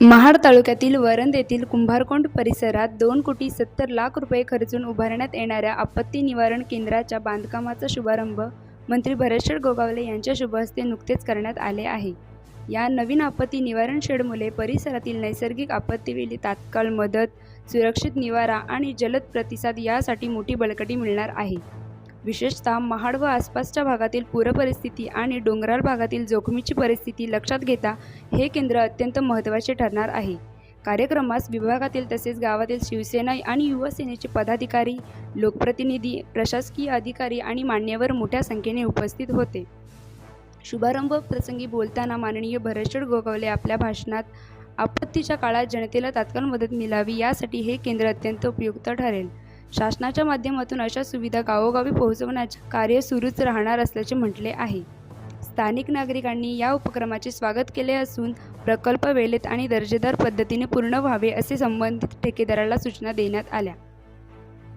महाड तालुक्यातील वरंद येथील कुंभारकोंड परिसरात दोन कोटी सत्तर लाख रुपये खर्चून उभारण्यात येणाऱ्या आपत्ती निवारण केंद्राच्या बांधकामाचा शुभारंभ मंत्री भरतशेठ गोगावले यांच्या शुभहस्ते नुकतेच करण्यात आले आहे. या नवीन आपत्ती निवारण शेडमुळे परिसरातील नैसर्गिक आपत्तीवेळी तात्काळ मदत सुरक्षित निवारा आणि जलद प्रतिसाद यासाठी मोठी बळकटी मिळणार आहे. विशेषतः महाड व आसपासच्या भागातील पूरपरिस्थिती आणि डोंगराळ भागातील जोखमीची परिस्थिती लक्षात घेता हे केंद्र अत्यंत महत्त्वाचे ठरणार आहे. कार्यक्रमास विभागातील तसेच गावातील शिवसेना आणि युवसेनेचे पदाधिकारी लोकप्रतिनिधी प्रशासकीय अधिकारी आणि मान्यवर मोठ्या संख्येने उपस्थित होते. शुभारंभ प्रसंगी बोलताना माननीय भरशेड गोगावले आपल्या भाषणात आपत्तीच्या काळात जनतेला तात्काळ मदत मिळावी यासाठी हे केंद्र अत्यंत उपयुक्त ठरेल. शासनाच्या माध्यमातून अशा सुविधा गावोगावी पोहोचवण्याचे कार्य सुरूच राहणार असल्याचे म्हटले आहे. स्थानिक नागरिकांनी या उपक्रमाचे स्वागत केले असून प्रकल्प वेळेत आणि दर्जेदार पद्धतीने पूर्ण व्हावे असे संबंधित ठेकेदाराला सूचना देण्यात आल्या.